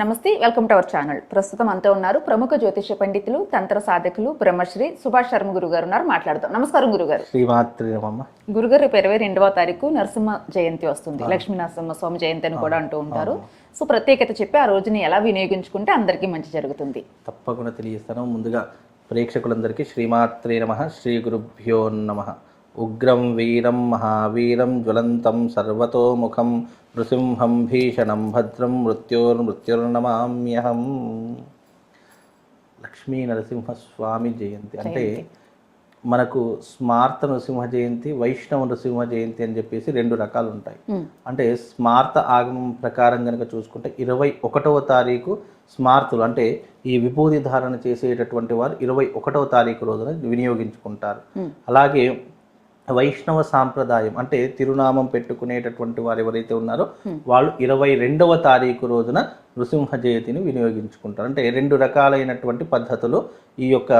నమస్తే welcome to our channel. ప్రస్తుతం అంతా ఉన్నారు ప్రముఖ జ్యోతిష పండితులు తంత్ర సాధకులు బ్రహ్మశ్రీ సుభాష్ శర్మ గురువు గారు ఉన్నారు. మాట్లాడదాం. నమస్కారం గురుగారు. గురుగారు రేపు ఇరవై రెండవ తారీఖు నరసింహ జయంతి వస్తుంది. లక్ష్మీ నరసింహ స్వామి జయంతి అని కూడా అంటూ ఉంటారు. సో ప్రత్యేకత చెప్పి ఆ రోజుని ఎలా వినియోగించుకుంటే అందరికీ మంచి జరుగుతుంది. తప్పకుండా తెలియజేస్తాను. ముందుగా ప్రేక్షకులందరికీ శ్రీమాత్రే నమ. శ్రీ గురుభ్యో నమ. ఉగ్రం వీరం మహావీరం జ్వలంతం సర్వతోముఖం నృసింహం భీషణం భద్రం మృత్యోర్మృత్యుర్నమామ్యహం లక్ష్మీ నరసింహస్వామి జయంతి. అంటే మనకు స్మార్త నృసింహ జయంతి వైష్ణవ నృసింహ జయంతి అని చెప్పేసి రెండు రకాలు ఉంటాయి. అంటే స్మార్త ఆగమం ప్రకారం కనుక చూసుకుంటే ఇరవై ఒకటవ తారీఖు స్మార్తులు అంటే ఈ విభూతి ధారణ చేసేటటువంటి వారు ఇరవై ఒకటవ తారీఖు రోజున వినియోగించుకుంటారు. అలాగే వైష్ణవ సాంప్రదాయం అంటే తిరునామం పెట్టుకునేటటువంటి వారు ఎవరైతే ఉన్నారో వాళ్ళు ఇరవై రెండవ తారీఖు రోజున నృసింహ జయంతిని వినియోగించుకుంటారు. అంటే రెండు రకాలైనటువంటి పద్ధతులు ఈ యొక్క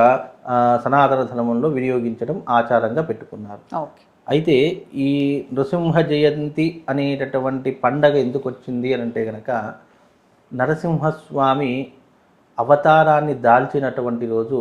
సనాతన ధర్మంలో వినియోగించడం ఆచారంగా పెట్టుకున్నారు. అయితే ఈ నృసింహ జయంతి అనేటటువంటి పండగ ఎందుకు వచ్చింది అని అంటే గనక నరసింహస్వామి అవతారాన్ని దాల్చినటువంటి రోజు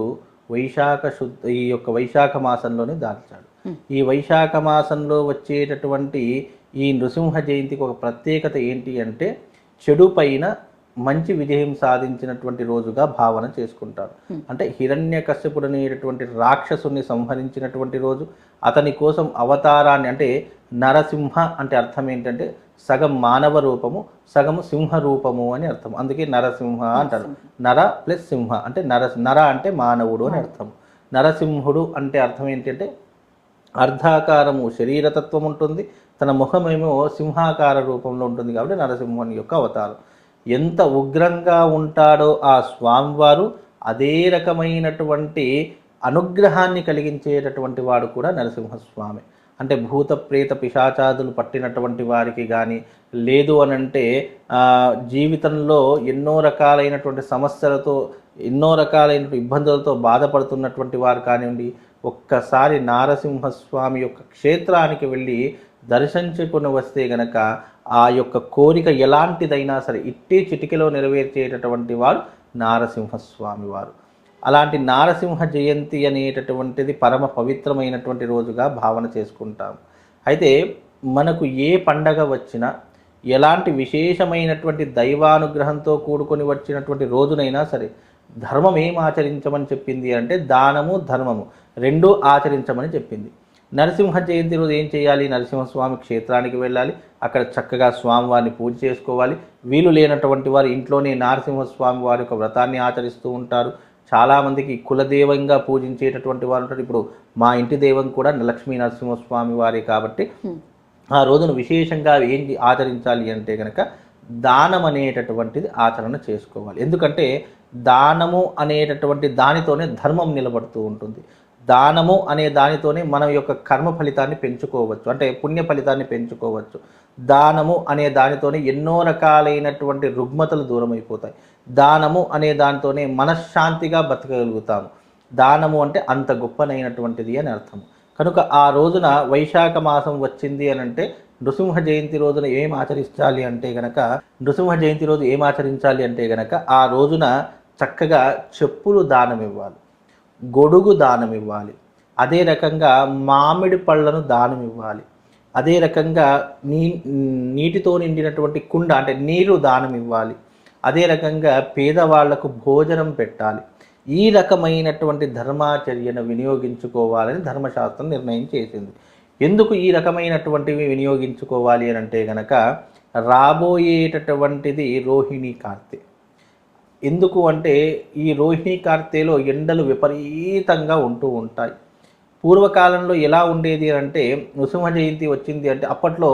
వైశాఖ శుద్ధ ఈ యొక్క వైశాఖ మాసంలోనే దాల్చాడు. ఈ వైశాఖ మాసంలో వచ్చేటటువంటి ఈ నృసింహ జయంతికి ఒక ప్రత్యేకత ఏంటి అంటే చెడు పైన మంచి విజయం సాధించినటువంటి రోజుగా భావన చేసుకుంటారు. అంటే హిరణ్య కశ్యపుడు అనేటటువంటి రాక్షసుని సంహరించినటువంటి రోజు అతని కోసం అవతారాన్ని అంటే నరసింహ అంటే అర్థం ఏంటంటే సగం మానవ రూపము సగము సింహ రూపము అని అర్థం. అందుకే నరసింహ అంటారు. నర ప్లస్ సింహ అంటే నర నర అంటే మానవుడు అని అర్థం. నరసింహుడు అంటే అర్థం ఏంటంటే అర్ధాకారము శరీరతత్వం ఉంటుంది తన ముఖమేమో సింహాకార రూపంలో ఉంటుంది కాబట్టి నరసింహుని యొక్క అవతారం. ఎంత ఉగ్రంగా ఉంటాడో ఆ స్వామివారు అదే రకమైనటువంటి అనుగ్రహాన్ని కలిగించేటటువంటి వాడు కూడా నరసింహస్వామి. అంటే భూత ప్రేత పిశాచాదులు పట్టినటువంటి వారికి కానీ లేదు అని అంటే జీవితంలో ఎన్నో రకాలైనటువంటి సమస్యలతో ఎన్నో రకాలైన ఇబ్బందులతో బాధపడుతున్నటువంటి వారు కానివ్వండి ఒక్కసారి నారసింహస్వామి యొక్క క్షేత్రానికి వెళ్ళి దర్శించుకుని వస్తే గనక ఆ యొక్క కోరిక ఎలాంటిదైనా సరే ఇట్టే చిటికెలో నెరవేర్చేటటువంటి వారు నారసింహస్వామి వారు. అలాంటి నారసింహ జయంతి అనేటటువంటిది పరమ పవిత్రమైనటువంటి రోజుగా భావన చేసుకుంటాం. అయితే మనకు ఏ పండగ వచ్చినా ఎలాంటి విశేషమైనటువంటి దైవానుగ్రహంతో కూడుకొని వచ్చినటువంటి రోజునైనా సరే ధర్మం ఏం ఆచరించమని చెప్పింది అంటే దానము ధర్మము. రెండూ ఆచరించమని చెప్పింది. నరసింహ జయంతి రోజు ఏం చేయాలి? నరసింహస్వామి క్షేత్రానికి వెళ్ళాలి. అక్కడ చక్కగా స్వామివారిని పూజ చేసుకోవాలి. వీలు లేనటువంటి వారు ఇంట్లోనే నరసింహస్వామి వారి యొక్క వ్రతాన్ని ఆచరిస్తూ ఉంటారు. చాలామందికి కులదేవంగా పూజించేటటువంటి వారు ఉంటారు. ఇప్పుడు మా ఇంటి దైవం కూడా లక్ష్మీ నరసింహస్వామి వారి కాబట్టి ఆ రోజును విశేషంగా ఏం ఆచరించాలి అంటే కనుక దానం అనేటటువంటిది ఆచరణ చేసుకోవాలి. ఎందుకంటే దానము అనేటటువంటి దానితోనే ధర్మం నిలబడుతూ ఉంటుంది. దానము అనే దానితోనే మనం యొక్క కర్మ ఫలితాన్ని పెంచుకోవచ్చు. అంటే పుణ్య ఫలితాన్ని పెంచుకోవచ్చు. దానము అనే దానితోనే ఎన్నో రకాలైనటువంటి రుగ్మతలు దూరం అయిపోతాయి దానము అనే దానితోనే మనశ్శాంతిగా బతకగలుగుతాము. దానము అంటే అంత గొప్పనైనటువంటిది అని అర్థం కనుక ఆ రోజున వైశాఖ మాసం వచ్చింది అని అంటే నృసింహ జయంతి రోజున ఏం ఆచరించాలి అంటే గనక నృసింహ జయంతి రోజు ఏం ఆచరించాలి అంటే గనక ఆ రోజున చక్కగా చెప్పులు దానం ఇవ్వాలి గొడుగు దానం ఇవ్వాలి అదే రకంగా మామిడి పళ్ళను దానం ఇవ్వాలి అదే రకంగా నీ నీటితో నిండినటువంటి కుండ అంటే నీరు దానం ఇవ్వాలి అదే రకంగా పేదవాళ్ళకు భోజనం పెట్టాలి. ఈ రకమైనటువంటి ధర్మాచర్యను వినియోగించుకోవాలని ధర్మశాస్త్రం నిర్ణయం చేసింది. ఎందుకు ఈ రకమైనటువంటివి వినియోగించుకోవాలి అని అంటే గనక రాబోయేటటువంటిది రోహిణి కార్తె. ఎందుకు అంటే ఈ రోహిణి కార్తెలో ఎండలు విపరీతంగా ఉంటూ ఉంటాయి. పూర్వకాలంలో ఎలా ఉండేది అంటే నృసింహ జయంతి వచ్చింది అంటే అప్పట్లో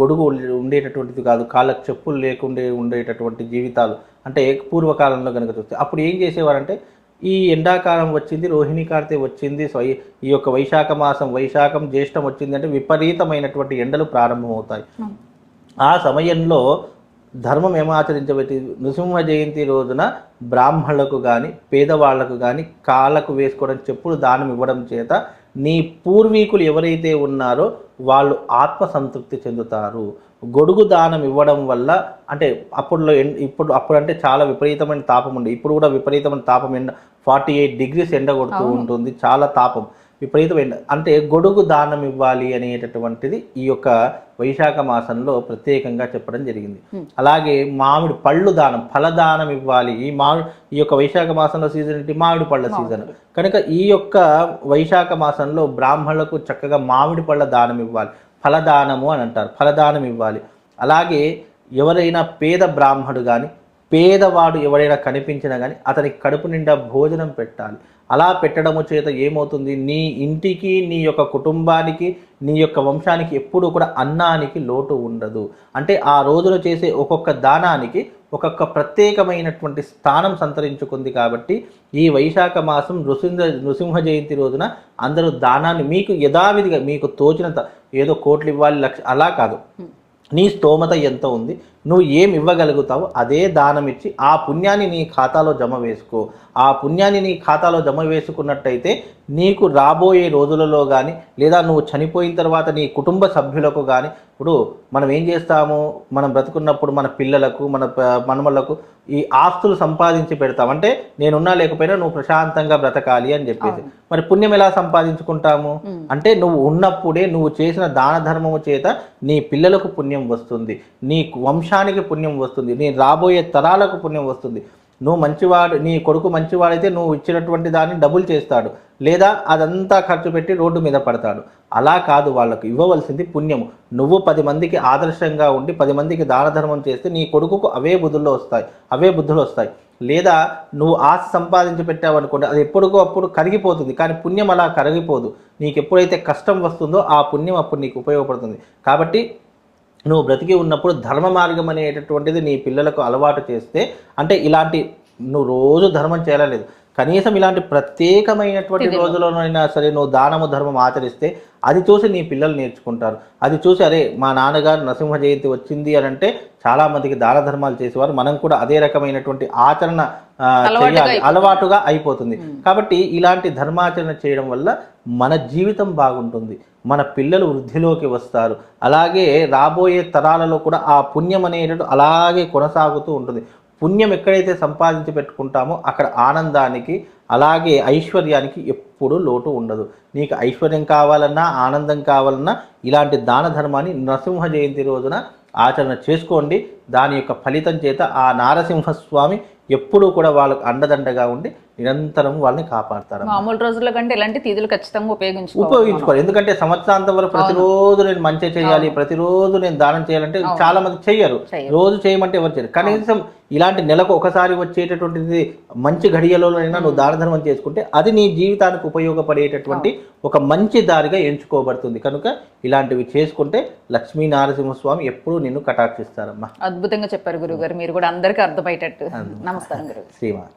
గొడుగు ఉండేటటువంటిది కాదు కాళ్ళకు చెప్పులు లేకుండే ఉండేటటువంటి జీవితాలు అంటే పూర్వకాలంలో కనుక చూస్తే. అప్పుడు ఏం చేసేవారంటే ఈ ఎండాకాలం వచ్చింది రోహిణి కార్తె వచ్చింది ఈ యొక్క వైశాఖ మాసం వైశాఖం జ్యేష్టం వచ్చింది అంటే విపరీతమైనటువంటి ఎండలు ప్రారంభమవుతాయి. ఆ సమయంలో ధర్మం ఏం ఆచరించబట్టి నృసింహ జయంతి రోజున బ్రాహ్మణులకు కానీ పేదవాళ్ళకు కానీ కాళ్ళకు వేసుకోవడం చెప్పులు దానం ఇవ్వడం చేత నీ పూర్వీకులు ఎవరైతే ఉన్నారో వాళ్ళు ఆత్మ సంతృప్తి చెందుతారు. గొడుగు దానం ఇవ్వడం వల్ల అంటే అప్పుడులో ఇప్పుడు అప్పుడు అంటే చాలా విపరీతమైన తాపం ఉండే. ఇప్పుడు కూడా విపరీతమైన తాపం ఎండ ఫార్టీ ఎయిట్ డిగ్రీస్ ఎండ కొడుతూ ఉంటుంది. చాలా తాపం. విపరీతమైన అంటే గొడుగు దానం ఇవ్వాలి అనేటటువంటిది ఈ యొక్క వైశాఖ మాసంలో ప్రత్యేకంగా చెప్పడం జరిగింది. అలాగే మామిడి పళ్ళు దానం ఫలదానం ఇవ్వాలి. ఈ మామిడి ఈ యొక్క వైశాఖ మాసంలో సీజన్ ఏంటి? మామిడి పళ్ళ సీజన్. కనుక ఈ యొక్క వైశాఖ మాసంలో బ్రాహ్మణులకు చక్కగా మామిడి పళ్ళ దానం ఇవ్వాలి. ఫలదానము అని అంటారు. ఫలదానం ఇవ్వాలి. అలాగే ఎవరైనా పేద బ్రాహ్మడు కానీ పేదవాడు ఎవరైనా కనిపించినా కానీ అతనికి కడుపు నిండా భోజనం పెట్టాలి. అలా పెట్టడము చేత ఏమవుతుంది? నీ ఇంటికి నీ యొక్క కుటుంబానికి నీ యొక్క వంశానికి ఎప్పుడూ కూడా అన్నానికి లోటు ఉండదు. అంటే ఆ రోజున చేసే ఒక్కొక్క దానానికి ఒక్కొక్క ప్రత్యేకమైనటువంటి స్థానం సంతరించుకుంది కాబట్టి ఈ వైశాఖ మాసం నృసింహ నృసింహ జయంతి రోజున అందరూ దానాన్ని మీకు యథావిధిగా మీకు తోచినంత ఏదో కోట్లు ఇవ్వాలి లక్ష అలా కాదు. నీ స్తోమత ఎంత ఉంది? నువ్వు ఏం ఇవ్వగలుగుతావో అదే దానం ఇచ్చి ఆ పుణ్యాన్ని నీ ఖాతాలో జమ వేసుకో. ఆ పుణ్యాన్ని నీ ఖాతాలో జమ వేసుకున్నట్టయితే నీకు రాబోయే రోజులలో కానీ లేదా నువ్వు చనిపోయిన తర్వాత నీ కుటుంబ సభ్యులకు కానీ ఇప్పుడు మనం ఏం చేస్తాము? మనం బ్రతుకున్నప్పుడు మన పిల్లలకు మన మనమలకు ఈ ఆస్తులు సంపాదించి పెడతాం. అంటే నేనున్నా లేకపోయినా నువ్వు ప్రశాంతంగా బ్రతకాలి అని చెప్పేసి. మరి పుణ్యం ఎలా సంపాదించుకుంటాము? అంటే నువ్వు ఉన్నప్పుడే నువ్వు చేసిన దాన ధర్మము చేత నీ పిల్లలకు పుణ్యం వస్తుంది. నీ వంశానికి పుణ్యం వస్తుంది. నీ రాబోయే తరాలకు పుణ్యం వస్తుంది. నువ్వు మంచివాడు నీ కొడుకు మంచివాడైతే నువ్వు ఇచ్చినటువంటి దాన్ని డబుల్ చేస్తాడు. లేదా అదంతా ఖర్చు పెట్టి రోడ్డు మీద పడతాడు. అలా కాదు వాళ్ళకు ఇవ్వవలసింది పుణ్యము. నువ్వు పది మందికి ఆదర్శంగా ఉండి పది మందికి దాన ధర్మం చేస్తే నీ కొడుకుకు అవే బుద్ధుల్లో వస్తాయి. అవే బుద్ధులు వస్తాయి. లేదా నువ్వు ఆశ సంపాదించి పెట్టావు అనుకోండి అది ఎప్పుడుకో అప్పుడు కరిగిపోతుంది. కానీ పుణ్యం అలా కరిగిపోదు. నీకు ఎప్పుడైతే కష్టం వస్తుందో ఆ పుణ్యం అప్పుడు నీకు ఉపయోగపడుతుంది. కాబట్టి నువ్వు బ్రతికి ఉన్నప్పుడు ధర్మ మార్గం అనేటటువంటిది నీ పిల్లలకు అలవాటు చేస్తే అంటే ఇలాంటి నువ్వు రోజు ధర్మం చేయలేదు కనీసం ఇలాంటి ప్రత్యేకమైనటువంటి రోజుల్లోనైనా సరే నువ్వు దానము ధర్మం ఆచరిస్తే అది చూసి నీ పిల్లలు నేర్చుకుంటారు. అది చూసి అరే మా నాన్నగారు నరసింహ జయంతి వచ్చింది అని అంటే చాలా మందికి దాన ధర్మాలు చేసేవారు. మనం కూడా అదే రకమైనటువంటి ఆచరణ చేయాలి. అలవాటుగా అయిపోతుంది. కాబట్టి ఇలాంటి ధర్మాచరణ చేయడం వల్ల మన జీవితం బాగుంటుంది. మన పిల్లలు వృద్ధిలోకి వస్తారు. అలాగే రాబోయే తరాలలో కూడా ఆ పుణ్యం అనేటట్టు అలాగే కొనసాగుతూ ఉంటుంది. పుణ్యం ఎక్కడైతే సంపాదించి పెట్టుకుంటామో అక్కడ ఆనందానికి అలాగే ఐశ్వర్యానికి ఎప్పుడూ లోటు ఉండదు. నీకు ఐశ్వర్యం కావాలన్నా ఆనందం కావాలన్నా ఇలాంటి దాన ధర్మాన్ని నరసింహ జయంతి రోజున ఆచరణ చేసుకోండి. దాని యొక్క ఫలితం చేత ఆ నారసింహస్వామి ఎప్పుడూ కూడా వాళ్ళకు అండదండగా ఉండి నిరంతరం వాళ్ళని కాపాడతారు మామూలు రోజుల కంటే ఇలాంటి తిథులు ఖచ్చితంగా ఉపయోగించుకోవాలి ఉపయోగించుకోవాలి. ఎందుకంటే సంవత్సరాంతం వరకు ప్రతిరోజు నేను మంచి చేయాలి ప్రతిరోజు నేను దానం చేయాలంటే చాలా మంది చెయ్యరు. రోజు చేయమంటే ఎవరు చేయరు. కనీసం ఇలాంటి నెలకు ఒకసారి వచ్చేటటువంటిది మంచి ఘడియలోనైనా నువ్వు దాన ధర్మం చేసుకుంటే అది నీ జీవితానికి ఉపయోగపడేటటువంటి ఒక మంచి దారిగా ఎంచుకోబడుతుంది. కనుక ఇలాంటివి చేసుకుంటే లక్ష్మీ నారసింహస్వామి ఎప్పుడూ నిన్ను కటాక్షిస్తారమ్మా. అద్భుతంగా చెప్పారు గురుగారు మీరు కూడా అందరికీ అర్థమయ్యేటట్టు. నమస్కారం శ్రీమాత.